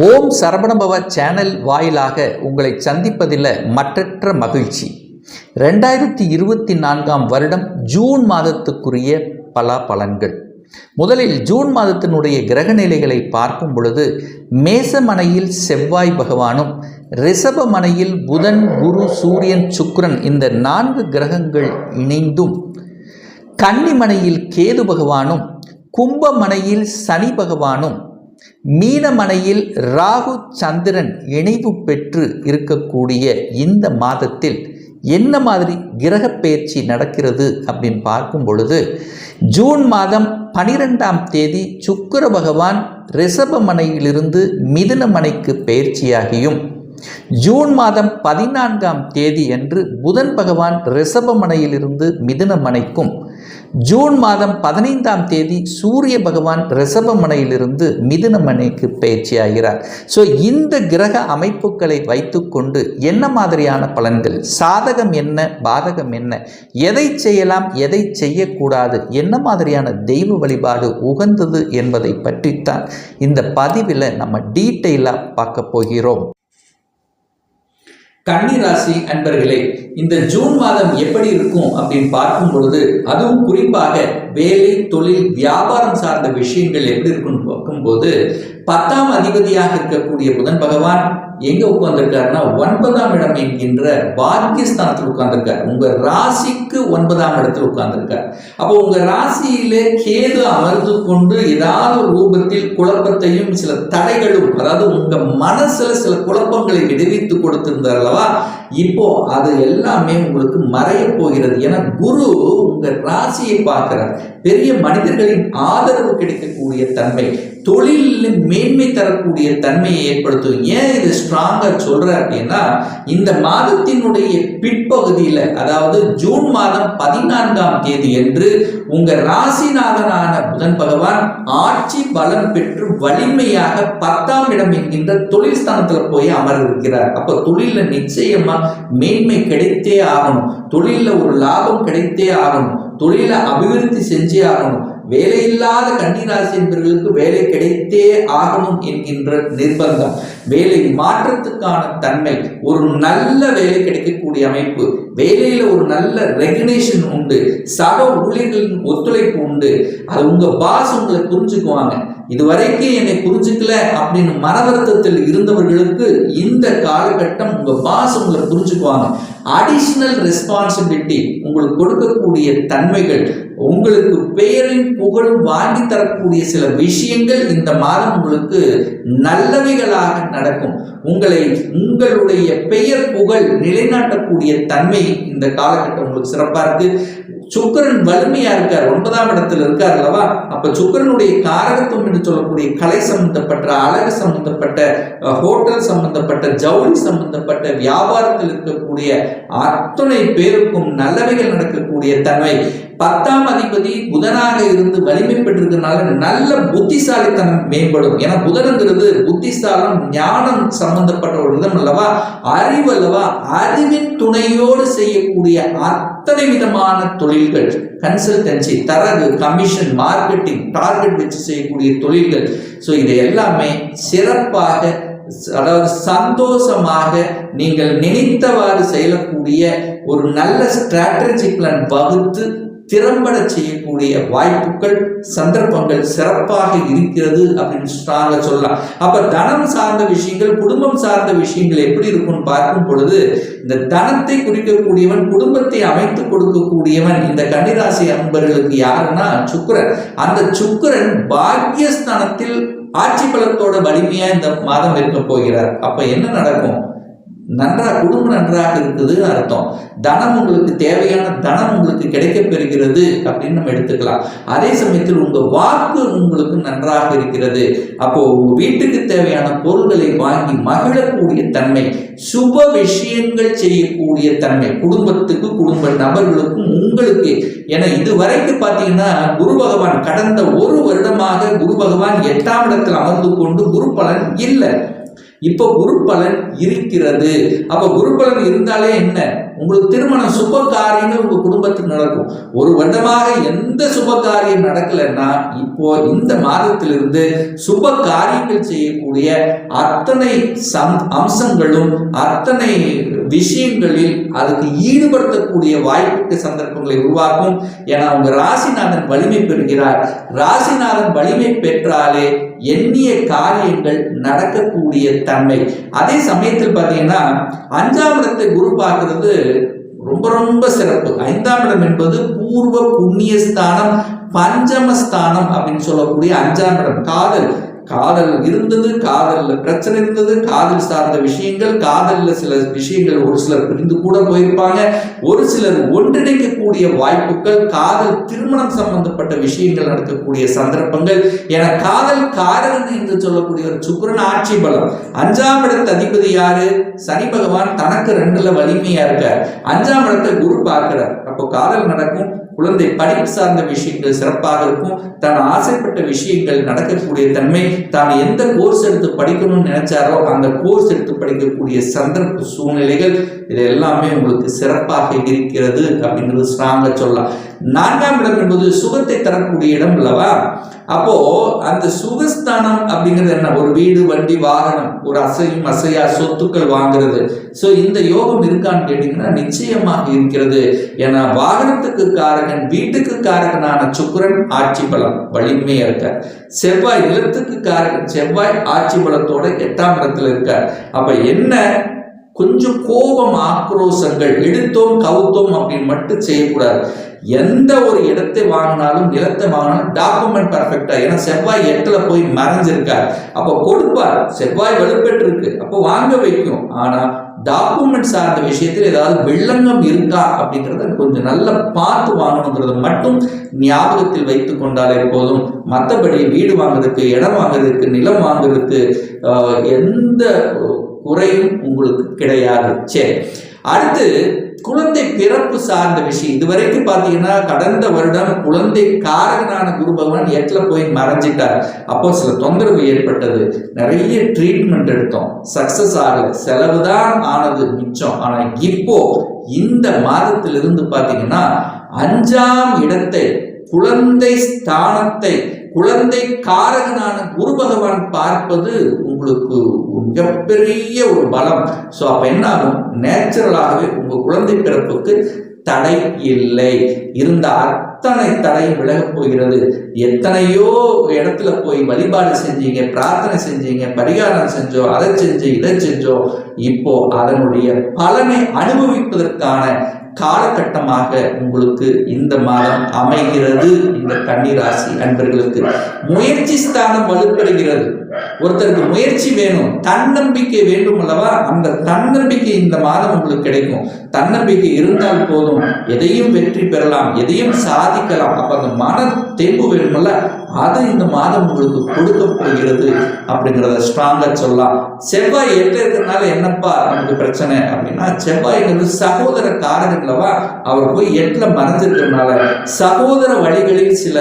ஓம் Saravanabhava channel வாயிலாக உங்களை சந்திப்பதில் மற்றற்ற மகிழ்ச்சி. ரெண்டாயிரத்தி இருபத்தி நான்காம் வருடம் ஜூன் மாதத்துக்குரிய பலாபலன்கள். முதலில் ஜூன் மாதத்தினுடைய கிரக நிலைகளை பார்க்கும் பொழுது மேசமனையில் செவ்வாய் பகவானும் ரிஷபமனையில் புதன் குரு சூரியன் சுக்ரன் இந்த நான்கு கிரகங்கள் இணைந்தும் கன்னிமனையில் கேது பகவானும் கும்பமனையில் சனி பகவானும் மீனமனையில் ராகு சந்திரன் இணைவு பெற்று இருக்கக்கூடிய இந்த மாதத்தில் என்ன மாதிரி கிரக பயிற்சி நடக்கிறது அப்படின்னு பார்க்கும் பொழுது ஜூன் மாதம் பனிரெண்டாம் தேதி சுக்கிர பகவான் ரிஷபமனையிலிருந்து மிதுனமனைக்கு பயிற்சியாகியும் ஜூன் மாதம் பதினான்காம் தேதி அன்று புதன் பகவான் ரிஷபமனையிலிருந்து மிதுனமனைக்கும் ஜூன் மாதம் பதினைந்தாம் தேதி சூரிய பகவான் ரிஷபமனையிலிருந்து மிதுனமனைக்கு பயிற்சியாகிறார் ஸோ இந்த கிரக அமைப்புகளை வைத்துக்கொண்டு என்ன மாதிரியான பலன்கள்? சாதகம் என்ன? பாதகம் என்ன? எதை செய்யலாம்? எதை செய்யக்கூடாது? என்ன மாதிரியான தெய்வ வழிபாடு உகந்தது என்பதை பற்றித்தான் இந்த பதிவில் நம்ம டீட்டெயிலாக பார்க்க போகிறோம். கன்னிராசி அன்பர்களே இந்த ஜூன் மாதம் எப்படி இருக்கும் அப்படின்னு பார்க்கும் பொழுது அதுவும் குறிப்பாக வேலை தொழில் வியாபாரம் சார்ந்த விஷயங்கள் எப்படி இருக்கும்னு பார்க்கும்போது பத்தாம் அதிபதியாக இருக்கக்கூடிய புதன் பகவான் எங்க உட்கார்ந்துருக்காருன்னா ஒன்பதாம் இடம் என்கின்ற பாக்கியஸ்தானத்தில் உட்கார்ந்துருக்கார். உங்க ராசிக்கு ஒன்பதாம் இடத்தில் உட்கார்ந்துருக்கார். அப்போ உங்க ராசியிலே கேது அமர்ந்து கொண்டு ஏதாவது ரூபத்தில் குழப்பத்தையும் சில தடைகளும் அதாவது உங்க மனசுல சில குழப்பங்களை விடுவித்து கொடுத்திருந்தார் அல்லவா? இப்போ அது எல்லாமே உங்களுக்கு மறைய போகிறது. ஏன்னா குரு உங்க ராசியை பார்க்கிறார். பெரிய மனிதர்களின் ஆதரவு கிடைக்கக்கூடிய தன்மை. தொழிலில் மேன்மை தரக்கூடிய தன்மையை ஏற்படுத்தும் ஏன் இது ஸ்ட்ராங்காக சொல்கிறேன் அப்படின்னா இந்த மாதத்தினுடைய பிற்பகுதியில் அதாவது ஜூன் மாதம் பதினான்காம் தேதி என்று உங்கள் ராசிநாதனான புதன் பகவான் ஆட்சி பலம் பெற்று வலிமையாக பத்தாம் இடம் என்கின்ற தொழில் ஸ்தானத்தில் போய் அமர இருக்கிறார் அப்போ தொழிலில் நிச்சயமாக மேன்மை கிடைத்தே ஆகணும். தொழிலில் ஒரு லாபம் கிடைத்தே ஆகணும். தொழிலை அபிவிருத்தி செஞ்சே ஆகணும். வேலையில்லாத கன்னிராசி என்பவர்களுக்கு வேலை கிடைத்தே ஆகணும் என்கின்ற நிர்பந்தம். வேலை மாற்றத்துக்கான தன்மை ஒரு நல்ல வேலை கிடைக்கக்கூடிய அமைப்பு வேலையில ஒரு நல்ல ரெகனேஷன் உண்டு சக ஊழியர்களின் ஒத்துழைப்பு உண்டு. அது உங்க பாஸ் உங்களை புரிஞ்சுக்குவாங்க. இதுவரைக்கும் என்னை புரிஞ்சுக்கல அப்படின்னு மன வருத்தத்தில் இருந்தவர்களுக்கு இந்த காலகட்டம் உங்க பாஸ் உங்களை புரிஞ்சுக்குவாங்க. அடிஷனல் ரெஸ்பான்சிபிலிட்டி உங்களுக்கு கொடுக்கக்கூடிய தன்மைகள் உங்களுக்கு பெயரின் புகழும் வாங்கி தரக்கூடிய சில விஷயங்கள் இந்த மாதம் உங்களுக்கு நல்லவைகளாக நடக்கும். உங்களை உங்களுடைய பெயர் புகழ் நிலைநாட்டக்கூடிய தன்மை இந்த காலகட்டம் உங்களுக்கு சிறப்பாக இருக்கு. சுக்கரன் வலிமையா இருக்கார் ஒன்பதாம் இடத்துல இருக்கார் அல்லவா? அப்ப சுக்கரனுடைய காரகத்துவம் என்று சொல்லக்கூடிய கலை சம்பந்தப்பட்ட அழகு சம்பந்தப்பட்ட ஹோட்டல் சம்பந்தப்பட்ட ஜவுளி சம்பந்தப்பட்ட வியாபாரத்தில் இருக்கக்கூடிய அத்தனை பேருக்கும் நல்லவைகள் நடக்கக்கூடிய தன்மை. பத்தாம் அதிபதி புதனாக இருந்து வலிமை பெற்றிருக்கிறதுனால நல்ல புத்திசாலித்தனம் மேம்படும். ஏன்னா புதனுங்கிறது புத்திசாலம் ஞானம் சம்பந்தப்பட்ட ஒரு விதம் அல்லவா அறிவு அல்லவா அறிவின் துணையோடு செய்யக்கூடிய அத்தனை விதமான தொழில்கள் கன்சல்டன்சி தரகு கமிஷன் மார்க்கெட்டிங் டார்கெட் வச்சு செய்யக்கூடிய தொழில்கள். ஸோ இது எல்லாமே சிறப்பாக அதாவது சந்தோஷமாக நீங்கள் நினைத்தவாறு செயலக்கூடிய ஒரு நல்ல ஸ்ட்ராட்டஜி பிளான் வகுத்து திறம்பட செய்யக்கூடிய வாய்ப்புகள் சந்தர்ப்பங்கள் சிறப்பாக இருக்கிறது அப்படின்னு ஸ்ட்ராங்க சொல்லலாம். அப்ப தனம் சார்ந்த விஷயங்கள் குடும்பம் சார்ந்த விஷயங்கள் எப்படி இருக்கும்னு பார்க்கும் பொழுது இந்த தனத்தை குறிக்கக்கூடியவன் குடும்பத்தை அமைத்து கொடுக்கக்கூடியவன் இந்த கன்னிராசி அன்பர்களுக்கு யாருன்னா சுக்கரன். அந்த சுக்கரன் பாக்கியஸ்தானத்தில் ஆட்சி பலத்தோட வலிமையா இந்த மாதம் இருக்க போகிறார். அப்ப என்ன நடக்கும்? நன்றாக குடும்பம் நன்றாக இருக்குதுன்னு அர்த்தம். தனம் உங்களுக்கு தேவையான தனம் உங்களுக்கு கிடைக்கப்பெறுகிறது அப்படின்னு நம்ம எடுத்துக்கலாம். அதே சமயத்தில் உங்க வாக்கு உங்களுக்கு நன்றாக இருக்கிறது. அப்போ உங்கள் வீட்டுக்கு தேவையான பொருள்களை வாங்கி மகிழக்கூடிய தன்மை சுப விஷயங்கள் செய்யக்கூடிய தன்மை குடும்பத்துக்கு குடும்ப நபர்களுக்கும் உங்களுக்கு. ஏன்னா இதுவரைக்கு பார்த்தீங்கன்னா குரு பகவான் கடந்த ஒரு வருடமாக குரு பகவான் எட்டாம் இடத்தில் அமர்ந்து கொண்டு குரு பலன் இல்லை. இப்போ குரு பலன் இருக்கிறது. அப்போ குரு பலன் இருந்தாலே என்ன? உங்களுக்கு திருமணம் சுப காரியங்கள் உங்க குடும்பத்தில் நடக்கும். ஒரு வருடமாக எந்த சுப காரியம் நடக்கலைன்னா இப்போ இந்த மாதத்திலிருந்து சுப காரியங்கள் செய்யக்கூடிய அத்தனை சம் அம்சங்களும் அத்தனை விஷயங்களில் அதுக்கு ஈடுபடுத்தக்கூடிய வாய்ப்புக்கு சந்தர்ப்பங்களை உருவாக்கும். என அவங்க ராசிநாதன் வலிமை பெறுகிறார். ராசிநாதன் வலிமை பெற்றாலே எண்ணிய காரியங்கள் நடக்கக்கூடிய தன்மை. அதே சமயத்தில் பார்த்தீங்கன்னா அஞ்சாம் இடத்தை குரு பார்க்கறது ரொம்ப ரொம்ப சிறப்பு. ஐந்தாம் இடம் என்பது பூர்வ புண்ணியஸ்தானம் பஞ்சமஸ்தானம் அப்படின்னு சொல்லக்கூடிய அஞ்சாம் இடம். காதல். காதல் இருந்தது காதலில் பிரச்சனை இருந்தது காதல் சார்ந்த விஷயங்கள் காதலில் சில விஷயங்கள் ஒரு சிலர் பிரிந்து கூட போயிருப்பாங்க. ஒரு சிலர் ஒன்றிணைக்கக்கூடிய வாய்ப்புகள் காதல் திருமணம் சம்பந்தப்பட்ட விஷயங்கள் நடக்கக்கூடிய சந்தர்ப்பங்கள். என காதல் காரகன் என்று சொல்லக்கூடிய ஒரு சுக்கரன் ஆட்சி பலம். அஞ்சாம் இடத்து அதிபதி யாரு? சனி பகவான் தனக்கு ரெண்டுல வலிமையா இருக்கார். அஞ்சாம் இடத்தை குரு பார்க்கிறார். அப்போ காதல் நடக்கும் குழந்தை படிப்பு சார்ந்த விஷயங்கள் சிறப்பாக இருக்கும் தான் ஆசைப்பட்ட விஷயங்கள் நடக்கக்கூடிய தன்மை தான் எந்த கோர்ஸ் எடுத்து படிக்கணும்னு நினைச்சாரோ அந்த கோர்ஸ் எடுத்து படிக்கக்கூடிய சந்தர்ப்ப சூழ்நிலைகள் இது எல்லாமே உங்களுக்கு சிறப்பாக இருக்கிறது அப்படிங்கிறது ஸ்ட்ராங்க சொல்லலாம். நான்காம் இடம் என்பது சுகத்தை தரக்கூடிய இடம் அல்லவா? அப்போ அந்த சுகஸ்தானம் அப்படிங்கிறது என்ன? ஒரு வீடு வண்டி வாகனம் ஒரு அசையும் அசையா சொத்துக்கள் வாங்குறது. ஸோ இந்த யோகம் இருக்கான்னு கேட்டீங்கன்னா நிச்சயமாக இருக்கிறது. ஏன்னா வாகனத்துக்கு காரகன் வீட்டுக்கு காரகனான சுக்கரன் ஆட்சி பலம் வலிமையா இருக்கார். செவ்வாய் நிலத்துக்கு காரகன் செவ்வாய் ஆட்சி பலத்தோட எட்டாம் இடத்துல இருக்கார். அப்ப என்ன கொஞ்சம் கோபம் ஆக்ரோசங்கள் எடுத்தோம் கவுத்தோம் அப்படின்னு மட்டும் செய்யக்கூடாது. எந்த ஒரு இடத்தை வாங்கினாலும் நிலத்தை வாங்கினாலும் டாக்குமெண்ட் பர்ஃபெக்டா ஏன்னா செவ்வாய் எட்டுல போய் மறைஞ்சிருக்கார். அப்போ கொடுப்பார். செவ்வாய் வலுப்பெற்றிருக்கு. அப்போ வாங்க வைக்கும். ஆனா டாக்குமெண்ட் சார்ந்த விஷயத்தில் ஏதாவது வில்லங்கம் இருக்கா அப்படின்றத கொஞ்சம் நல்லா பார்த்து வாங்கணுங்கிறத மட்டும் ஞாபகத்தில் வைத்து கொண்டாலே போதும். மற்றபடி வீடு வாங்குறதுக்கு இடம் வாங்குறதுக்கு நிலம் வாங்குறதுக்கு எந்த குறையும் உங்களுக்கு கிடையாது. சரி. அடுத்து குழந்தை பிறப்பு சார்ந்த விஷயம். இது வரைக்கும் பார்த்தீங்கன்னா கடந்த வருடம் குழந்தை காரகனான குரு பகவான் எட்டில் போய் மறைஞ்சிட்டார். அப்போ சில தொந்தரவு ஏற்பட்டது. நிறைய ட்ரீட்மெண்ட் எடுத்தோம். சக்சஸ் ஆகல. செலவு தான் ஆனது மிச்சம். ஆனால் இப்போ இந்த மாதத்திலிருந்து பார்த்தீங்கன்னா அஞ்சாம் இடத்தை குழந்தை ஸ்தானத்தை குழந்தை காரகனான குரு பகவான் பார்ப்பது உங்களுக்கு மிகப்பெரிய ஒரு பலம். ஸோ அப்போ என்ன ஆகும்? நேச்சுரலாகவே உங்கள் குழந்தை பிறப்புக்கு தடை இல்லை. இருந்த அத்தனை தடையும் விலகப் போகிறது. எத்தனையோ இடத்துல போய் வழிபாடு செஞ்சீங்க பிரார்த்தனை செஞ்சீங்க பரிகாரம் செஞ்சோம் அதை செஞ்சு இதை செஞ்சோம் இப்போ அதனுடைய பலனை அனுபவிப்பதற்கான காலகட்டமாக உங்களுக்கு இந்த மாதம் அமைகிறது இந்த கன்னிராசி அன்பர்களுக்கு. முயற்சி ஸ்தானம் வலுப்பெறுகிறது. ஒருத்தருக்கு முயற்சி வேணும் தன்னம்பிக்கை வேண்டும் அல்லவா? அந்த தன்னம்பிக்கை இந்த மாதம் உங்களுக்கு கிடைக்கும். தன்னம்பிக்கை இருந்தால் போதும். எதையும் வெற்றி பெறலாம் எதையும் சாதிக்கலாம். அப்ப அந்த மன தெம்பு வேணுமல்ல? அது இந்த மாதம் உங்களுக்கு கொடுக்க போகிறது அப்படிங்கிறத ஸ்ட்ராங்காக சொல்லலாம். செவ்வாய் எட்டு இருக்கிறதுனால என்னப்பா நமக்கு பிரச்சனை அப்படின்னா செவ்வாய்ங்கிறது சகோதர காரகங்களவா அவர் போய் எட்டில் மறைஞ்சிருக்கிறதுனால சகோதர வழிகளில் சில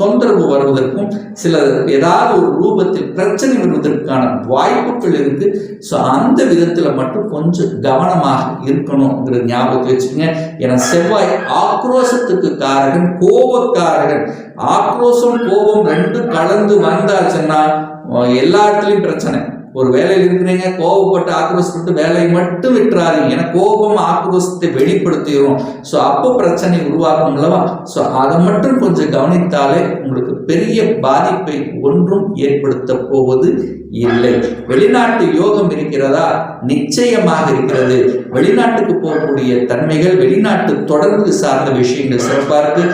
தொந்தரவு வருவதற்கும் சில ஏதாவது ஒரு ரூபத்தில் பிரச்சனை வருவதற்கான வாய்ப்புகள் இருக்கு. ஸோ அந்த விதத்தில் மட்டும் கொஞ்சம் கவனமாக இருக்கணுங்கிற ஞாபகத்தை வச்சுக்கோங்க. ஏன்னா செவ்வாய் ஆக்ரோஷத்துக்கு காரகன் கோபக்காரகன். ஆக்ரோஷம் கோபம் ரெண்டும் கலந்து வந்தாச்சுன்னா எல்லா இடத்துலையும் பிரச்சனை. ஒரு வேலையில் இருக்கிறீங்க கோபப்பட்டு ஆக்ரோஷப்பட்டு வேலையை மட்டும் விட்டுறாதீங்க. ஏன்னா கோபம் ஆக்ரோஷத்தை வெளிப்படுத்திடும் ஸோ அப்போ பிரச்சனை உருவாக்கும் அல்லவா? ஸோ அதை மட்டும் கொஞ்சம் கவனித்தாலே உங்களுக்கு பெரிய பாதிப்பை ஒன்றும் ஏற்படுத்த போவது இல்லை. வெளிநாட்டு யோகம் இருக்கிறதா? நிச்சயமாக இருக்கிறது. வெளிநாட்டுக்கு போகக்கூடிய தன்மைகள் வெளிநாட்டு தொடர்பு சார்ந்த விஷயங்கள் சிறப்பாக இருக்கு.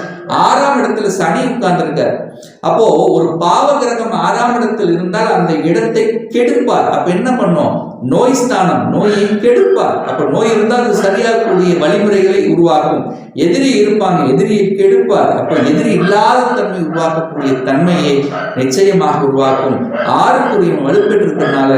ஆறாம் இடத்துல சனி உட்கார்ந்திருக்கார். அப்போ ஒரு பாவ கிரகம் ஆறாம் இடத்தில் இருந்தால் அந்த இடத்தை கெடுப்பார். அப்ப என்ன பண்ணும்? நோய் ஸ்தானம் நோயை கெடுப்பார். அப்ப நோய் இருந்தால் அது சரியாகக்கூடிய வழிமுறைகளை உருவாக்கும். எதிரி இருப்பாங்க எதிரியை கெடுப்பார். அப்ப எதிரி இல்லாத தன்மை உருவாக்கக்கூடிய தன்மையை நிச்சயமாக உருவாக்கும். ஆறுக்குரியவன் வலுப்பெற்றிருக்கிறதுனால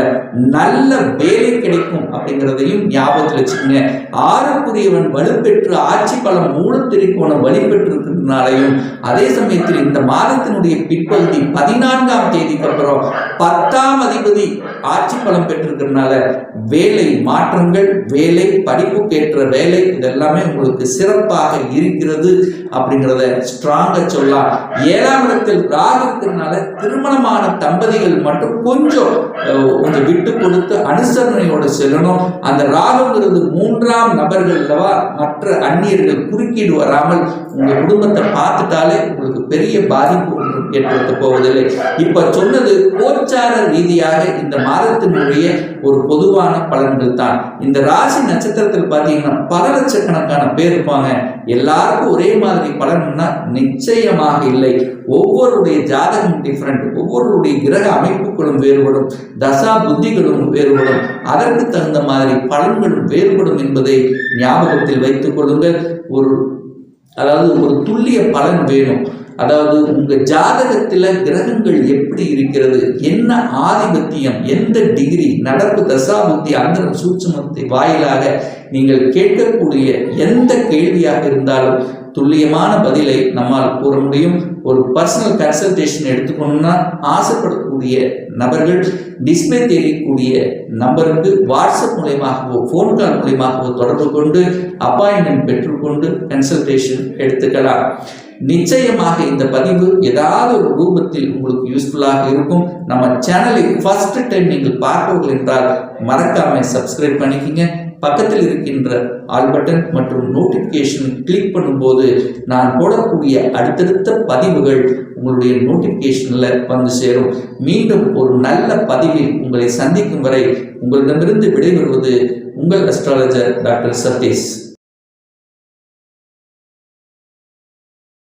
நல்ல வேலை கிடைக்கும் அப்படிங்கிறதையும் ஞாபகத்தில் வச்சுக்கோங்க. ஆறுக்குரியவன் வலுப்பெற்று ஆட்சி பலம் மூலத்திரிக்கோணம் வலுப்பெற்றிருக்கிறதுனாலையும் அதே சமயத்தில் இந்த மாதத்தினுடைய பிற்பகுதி பதினான்காம் தேதிக்கு அப்புறம் பத்தாம் அதிபதி ஆட்சி பலம் பெற்றிருக்கிறதுனால வேலை மாற்றங்கள் வேலை படிப்புக்கேற்ற வேலை இதெல்லாமே உங்களுக்கு சிறப்பாக இருக்கிறது அப்படிங்கிறத ஸ்ட்ராங்கா சொல்லலாம். ஏழாம் இடத்தில் ராகத்தினால திருமணமான தம்பதிகள் மட்டும் கொஞ்சம் கொஞ்சம் விட்டு கொடுத்து அனுசரணையோடு செல்லணும். அந்த ராகங்கிறது மூன்றாம் நபர்கள்லவா மற்ற அந்நியர்கள் குறுக்கீடு வராமல் உங்க குடும்பத்தை பார்த்துட்டாலே உங்களுக்கு பெரிய பாதிப்பு ஏற்படுத்த போவதில்லை. இப்ப சொன்னது கோச்சார ரீதியாக இந்த மாதத்தினுடைய ஒரு பொதுவான பலன்கள் தான். இந்த ராசி நட்சத்திரத்தில் பார்த்தீங்கன்னா பல லட்சக்கணக்கான பேர் இருப்பாங்க. எல்லாருக்கும் ஒரே மாதிரி பலன்னா நிச்சயமாக இல்லை. ஒவ்வொருடைய ஜாதகம் டிஃப்ரெண்ட் ஒவ்வொருடைய கிரக அமைப்புகளும் வேறுபடும். தசா புத்திகளும் வேறுபடும். அதற்கு தகுந்த மாதிரி பலன்களும் வேறுபடும் என்பதை ஞாபகத்தில் வைத்துக் கொள்ளுங்கள். ஒரு அதாவது ஒரு துல்லிய பலன் வேணும். அதாவது உங்க ஜாதகத்துல கிரகங்கள் எப்படி இருக்கிறது? என்ன ஆதிபத்தியம்? எந்த டிகிரி நடப்பு தசாபுத்தி அந்தரம் சூட்சுமத்தை வாயிலாக நீங்கள் கேட்கக்கூடிய எந்த கேள்வியாக இருந்தாலும் துல்லியமான பதிலை நம்மால் கூற முடியும். ஒரு பர்சனல் கன்சல்டேஷன் எடுத்துக்கணும்னா ஆசைப்படக்கூடிய நபர்கள் டிஸ்பிளே தெரியக்கூடிய நம்பருக்கு வாட்ஸ்அப் மூலயமாகவோ ஃபோன் கால் மூலயமாகவோ தொடர்பு கொண்டு அப்பாயின்மெண்ட் பெற்றுக்கொண்டு கன்சல்டேஷன் எடுத்துக்கலாம். நிச்சயமாக இந்த பதிவு ஏதாவது ஒரு ரூபத்தில் உங்களுக்கு யூஸ்ஃபுல்லாக இருக்கும். நம்ம சேனலை ஃபர்ஸ்ட் டைம் நீங்கள் பார்ப்பவர்கள் என்றால் மறக்காம சப்ஸ்கிரைப் பண்ணிக்கங்க. பக்கத்தில் இருக்கின்ற ஆல் பட்டன் மற்றும் நோட்டிஃபிகேஷன் கிளிக் பண்ணும்போது நான் போடக்கூடிய அடுத்தடுத்த பதிவுகள் உங்களுடைய நோட்டிஃபிகேஷனில் வந்து சேரும். மீண்டும் ஒரு நல்ல பதிவில் உங்களை சந்திக்கும் வரை உங்களிடமிருந்து விடைபெறுவது உங்கள் அஸ்ட்ராலஜர் டாக்டர் சதீஷ்.